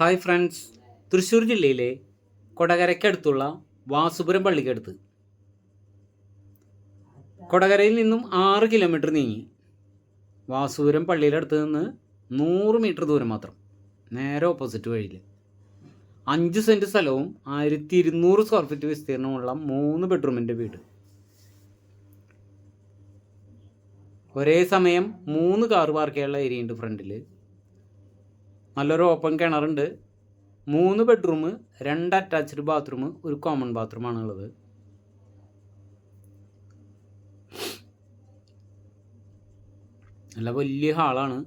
Hi friends. Thrissur ജില്ലയിലെ കൊടകരയ്ക്കടുത്തുള്ള വാസുപുരം പള്ളിക്കടുത്ത്. കൊടകരയിൽ നിന്നും ആറ് കിലോമീറ്റർ നീങ്ങി. വാസുപുരം പള്ളിയുടെ അടുത്ത് നിന്ന് നൂറ് മീറ്റർ ദൂരം മാത്രം. നേരെ ഓപ്പോസിറ്റ് വഴിയിൽ. അഞ്ച് സെന്റ് സ്ഥലവും ആയിരത്തി ഇരുന്നൂറ് സ്ക്വയർ ഫീറ്റ് വിസ്തീർണമുള്ള മൂന്ന് ബെഡ്റൂമിന്റെ വീട്. ഒരേ സമയം മൂന്ന് കാർ പാർക്ക് ചെയ്യാനുള്ള ഏരിയ ഉണ്ട് ഫ്രണ്ടിൽ നല്ലൊരു ഓപ്പൺ കിണറുണ്ട്. മൂന്ന് ബെഡ്റൂം രണ്ട് അറ്റാച്ച്ഡ് ബാത്റൂം ഒരു കോമൺ ബാത്റൂമാണ് ഉള്ളത്. നല്ല വലിയ ഹാളാണ്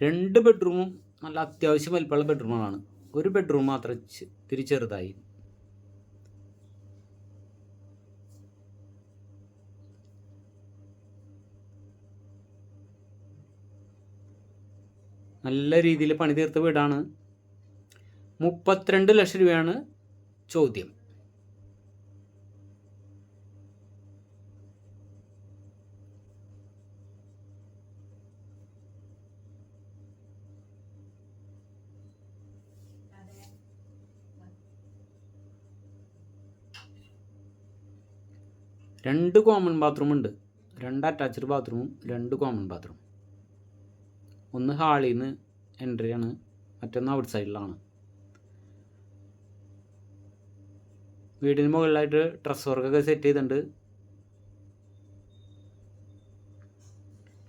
രണ്ട് ബെഡ്റൂമും നല്ല അത്യാവശ്യം വലിപ്പമുള്ള ബെഡ്റൂമുകളാണ് ഒരു ബെഡ്റൂം മാത്രം തിരിച്ചെറുതായി. ഇത്തിരി ചെറുതായി നല്ല രീതിയിൽ പണി തീർത്ത വീടാണ്. മുപ്പത്തിരണ്ട് ലക്ഷം രൂപയാണ് ചോദ്യം. രണ്ട് കോമൺ ബാത്റൂം ഉണ്ട്. രണ്ട് അറ്റാച്ച്ഡ് ബാത്റൂമും രണ്ട് കോമൺ ബാത്റൂം ഒന്ന് ഹാളിൽ നിന്ന് എൻട്രി ആണ് മറ്റൊന്ന് ഔട്ട് സൈഡിലാണ് വീടിന് മുകളിലായിട്ട് ഡ്രസ് വർക്കൊക്കെ സെറ്റ് ചെയ്തിട്ടുണ്ട്.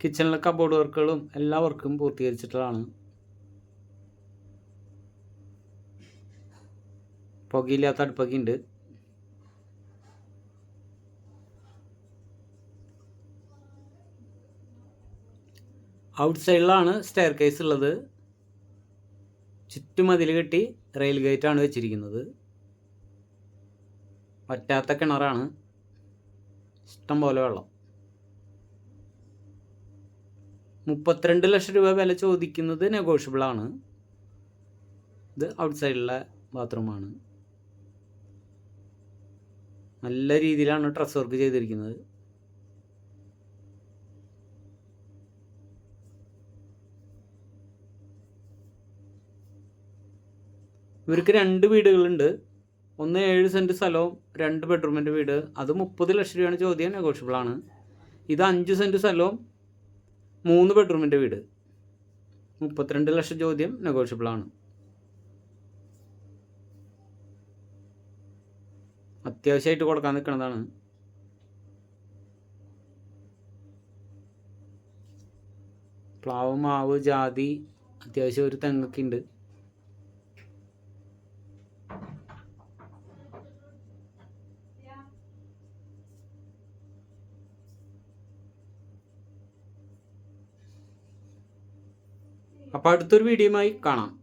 കിച്ചണിലെ കബോർഡ് വർക്കുകളും എല്ലാ വർക്കും പൂർത്തീകരിച്ചിട്ടുള്ളതാണ്. പുകയില്ലാത്ത അടുപ്പൊക്കെ ഉണ്ട്. ഔട്ട് സൈഡിലാണ് സ്റ്റെയർ കേസ് ഉള്ളത്. ചുറ്റുമതിൽ കെട്ടി റെയിൽ ഗേറ്റാണ് വെച്ചിരിക്കുന്നത്. പറ്റാത്ത കിണറാണ്. ഇഷ്ടം പോലെ വെള്ളം. മുപ്പത്തിരണ്ട് ലക്ഷം രൂപ വില ചോദിക്കുന്നത് നെഗോഷ്യബിൾ ആണ്. ഇത് ഔട്ട് സൈഡിലെ ബാത്റൂമാണ്. നല്ല രീതിയിലാണ് ഡ്രസ് വർക്ക് ചെയ്തിരിക്കുന്നത്. ഇവർക്ക് രണ്ട് വീടുകളുണ്ട്. ഒന്ന് ഏഴ് സെന്റ് സ്ഥലവും രണ്ട് ബെഡ്റൂമിന്റെ വീട്. അത് മുപ്പത് ലക്ഷം രൂപയാണ് ചോദ്യം നെഗോഷ്യബിൾ ആണ്. ഇത് അഞ്ച് സെന്റ് സ്ഥലവും മൂന്ന് ബെഡ്റൂമിന്റെ വീട്. മുപ്പത്തിരണ്ട് ലക്ഷം ചോദ്യം നെഗോഷ്യബിൾ ആണ്. അത്യാവശ്യമായിട്ട് കൊടുക്കാൻ നിൽക്കുന്നതാണ്. പ്ലാവ് മാവ് ജാതി അത്യാവശ്യം ഒരു തെങ്ങൊക്കെ ഉണ്ട്. അപ്പോൾ അടുത്തൊരു വീഡിയോയുമായി കാണാം.